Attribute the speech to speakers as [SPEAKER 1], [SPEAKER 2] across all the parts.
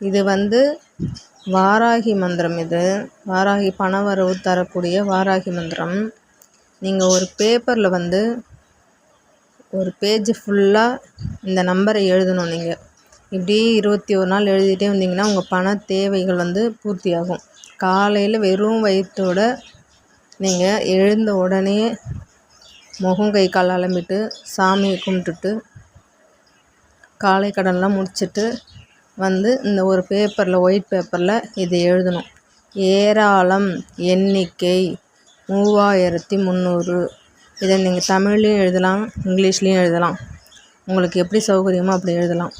[SPEAKER 1] இது வந்து வாராகி மந்திரம் இது. வாராகி பண வரவு தரக்கூடிய வாராகி மந்திரம். நீங்கள் ஒரு பேப்பரில் வந்து ஒரு பேஜ் ஃபுல்லாக இந்த நம்பரை எழுதணும் நீங்கள் இப்படியே இருபத்தி ஒரு நாள் எழுதிட்டே வந்தீங்கன்னா உங்கள் பண தேவைகள் வந்து பூர்த்தியாகும். காலையில் வெறும் வயிற்றோட நீங்கள் எழுந்த உடனே முகம் கை கால் அலம்பிட்டு சாமியை கும்பிட்டுட்டு காலை கடன்லாம் முடிச்சுட்டு வந்து இந்த ஒரு பேப்பரில் ஒயிட் பேப்பரில் இதை எழுதணும். ஏராளம் எண்ணிக்கை மூவாயிரத்தி முந்நூறு இதை நீங்கள் தமிழ்லேயும் எழுதலாம் இங்கிலீஷ்லேயும் எழுதலாம். உங்களுக்கு எப்படி சௌகரியமோ அப்படி எழுதலாம்.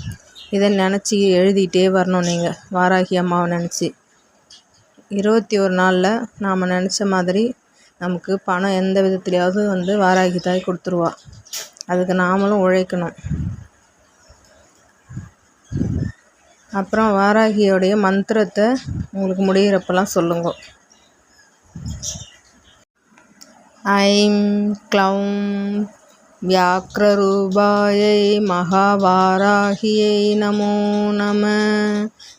[SPEAKER 1] இதை நினச்சி எழுதிட்டே வரணும் நீங்கள் வாராகி அம்மாவை நினச்சி. இருபத்தி ஒரு நாளில் நாம் நினச்ச மாதிரி நமக்கு பணம் எந்த விதத்துலையாவது வந்து வாராகி தாய் கொடுத்துருவா. அதுக்கு நாமளும் உழைக்கணும். அப்புறம் வாராகியோடைய மந்திரத்தை உங்களுக்கு முடிகிறப்பெல்லாம் சொல்லுங்க. ஐம் க்ளௌம் வியாக்கரூபாயை மகாவாராகியை நமோ நம.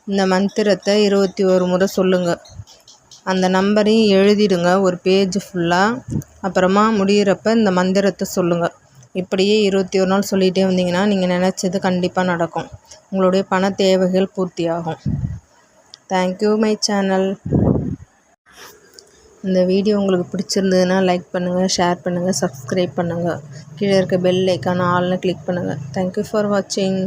[SPEAKER 1] இந்த மந்திரத்தை இருபத்தி ஒரு முறை சொல்லுங்கள் அந்த நம்பரையும் எழுதிடுங்க. ஒரு பேஜ் ஃபுல்லாக அப்புறமா முடிகிறப்ப இந்த மந்திரத்தை சொல்லுங்கள் இப்படியே இருபத்தி ஒரு நாள் சொல்லிகிட்டே வந்தீங்கன்னா நீங்கள் நினச்சது கண்டிப்பாக நடக்கும். உங்களுடைய பண தேவைகள் பூர்த்தியாகும். தேங்க்யூ மை சேனல் இந்த வீடியோ உங்களுக்கு பிடிச்சிருந்ததுன்னா லைக் பண்ணுங்கள் ஷேர் பண்ணுங்கள் சப்ஸ்கிரைப் பண்ணுங்கள் கீழே இருக்க பெல் ஐக்கான ஆல்னு கிளிக் பண்ணுங்கள் தேங்க்யூ ஃபார் வாட்சிங்